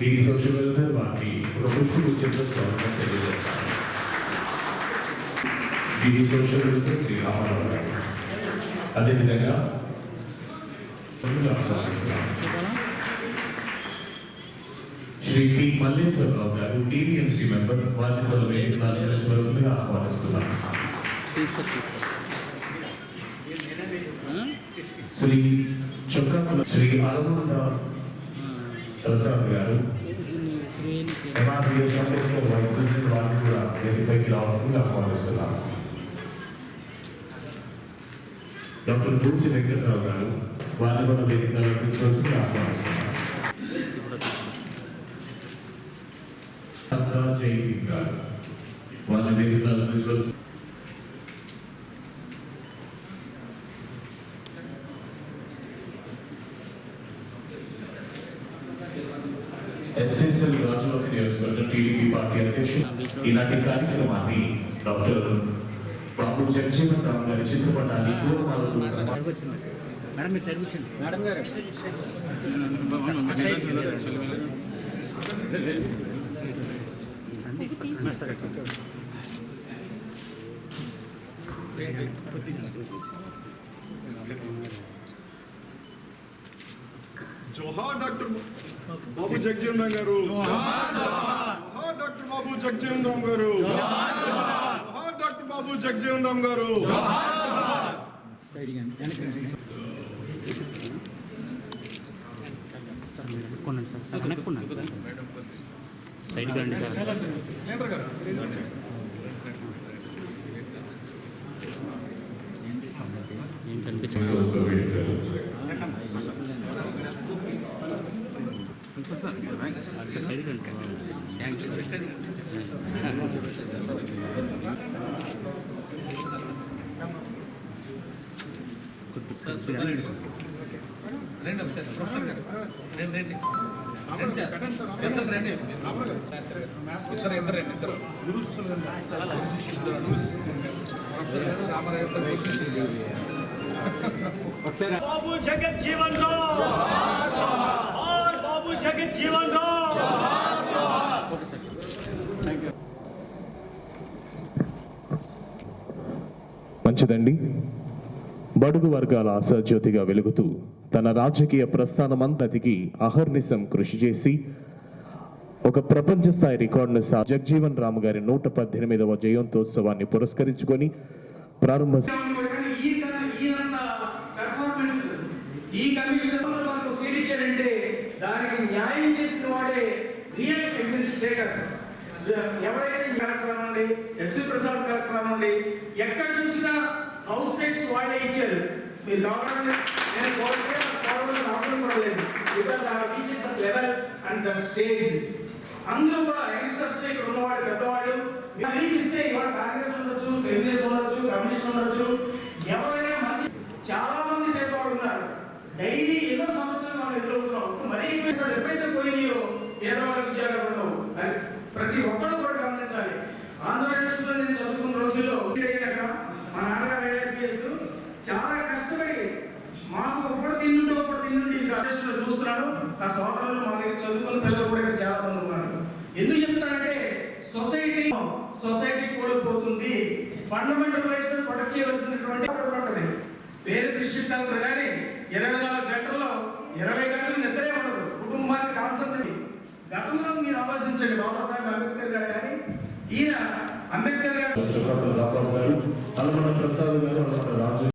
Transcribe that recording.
దీని social welfare వారిని ప్రభుత్వం ఉచిత స్వాగతం తెలియజేస్తారు దీని సోషల్ వెల్ఫేర్ శ్రీరామారావు గారు అదేవిధంగా శ్రీ పి మల్లేశ్వరరావు గారు టీవీఎంసీ మెంబర్ వారిని కూడా వేదిక అలంకరించవలసిందిగా ఆహ్వానిస్తున్నాను శ్రీ చొక్కాకుల శ్రీ అలగొండ ప్రసాద్ గారు ఎంఆర్పిఎస్ అంబేద్కర్ వైస్ ప్రెసిడెంట్ వారిని కూడా వేదికపైకి రావాల్సిందిగా ఆహ్వానిస్తున్నాను డాక్టర్ బూసి వెంకటరావు గారు వారిని కూడా వేదిక అలంకరించవలసిందిగా ఆహ్వానిస్తున్నాను సంతా జైవీ గారు వారిని వేదిక అలంకరించవలసి ఎస్ఎస్ఎల్ రాజులోక నియోజకవర్గం టీడీపీ పార్టీ అధ్యక్షుడు ఈనాటి కార్యక్రమాన్ని డాక్టర్ బాబు జగజీవన్ రామ్ గారి చిత్రపటాన్ని పూర్వమాలతో సన్మానం మేడం మీరు సైడ్ కూర్చోండి మేడం గారు జోహార్ డాక్టర్ బాబు జగజీవన్ రామ్ గారు జోహార్ డాక్టర్ బాబు జగజీవన్ రామ్ గారు జోహార్ డాక్టర్ బాబు జగజీవన్ రామ్ గారు సార్ మీరు వెనక్కున్నాండి సార్ సార్ వెనక్కున్నాండి సార్ సైడ్కి రండి సార్. ఏం. సార్ సైడ్కి రండి. సార్ రండి ఒకసారి. రండి రండి. బాబు జగత్ జీవన్ బాబు జగత్ జీవన్ మంచిదండి. బడుగు వర్గాల ఆశాజ్యోతిగా వెలుగుతూ తన రాజకీయ ప్రస్థానమంతటికి అహర్నిశం కృషి చేసి ఒక ప్రపంచ స్థాయి రికార్డును సా జగ్జీవన్ రామ్ గారి నూట పద్దెనిమిదవ జయంతోత్సవాన్ని పురస్కరించుకొని ప్రారంభ ఈ కమిషన్ దానికి న్యాయం చేసిన వాడే. రియల్ అడ్మినిస్ట్రేటర్ ఎవరైతే కలెక్టర్ అనండి ఎస్వి ప్రసాద్ కలెక్టర్ అనండి ఎక్కడ చూసినా హౌస్ రేట్స్ వాళ్ళే ఇచ్చారు. మీరు గవర్నమెంట్ అండ్ ద స్టేజ్ అందరూ కూడా యంగ్స్టర్స్ ఇక్కడ ఉన్నవాడు పెద్దవాడు. మీకు ఇస్తే ఇవాడు కాంగ్రెస్ ఉండొచ్చు తెలుగుదేశం ఉండొచ్చు కమ్యూనిస్ట్ ఉండొచ్చు. ఎవరైనా మంచి చాలా మంది పెద్దవాడు ఉన్నారు. డైలీ ఎన్నో సమస్యలు మనం ఎదురవుతున్నాం మరీ ఎప్పుడైతే పోయినాయో పేదవాళ్ళకి ఉద్యోగాలు ఉండవు ప్రతి ఒక్కరు కూడా గమనించాలి. ఆంధ్రప్రదేశ్లో నేను చదువుకున్న రోజుల్లో మా నాన్నగారు ఐఆర్పిఎస్ చాలా కష్టపడి మాకు ఒకటి ఇల్లు ఒకటి ఇల్లు చూస్తున్నాను నా సోదరులు మా దగ్గర చదువుకున్న పిల్లలు కూడా ఇక్కడ చాలా మంది ఉన్నారు ఎందుకు చెప్తానంటే సొసైటీ సొసైటీ కోల్పోతుంది. ఫండమెంటల్ రైట్స్ ప్రొటెక్ట్ చేయవలసినటువంటి ఉంటుంది వేరే డిస్ట్రిక్ట్ కానీ ఇరవై నాలుగు గంటల్లో ఇరవై గంటలు నిద్రే ఉండదు. కుటుంబానికి కాన్సన్ట్రేట్ గతంలో మీరు ఆలోచించండి బాబాసాహెబ్ అంబేద్కర్ గారు కానీ ఈయన అంబేద్కర్ గారు ప్రసాద్ గారు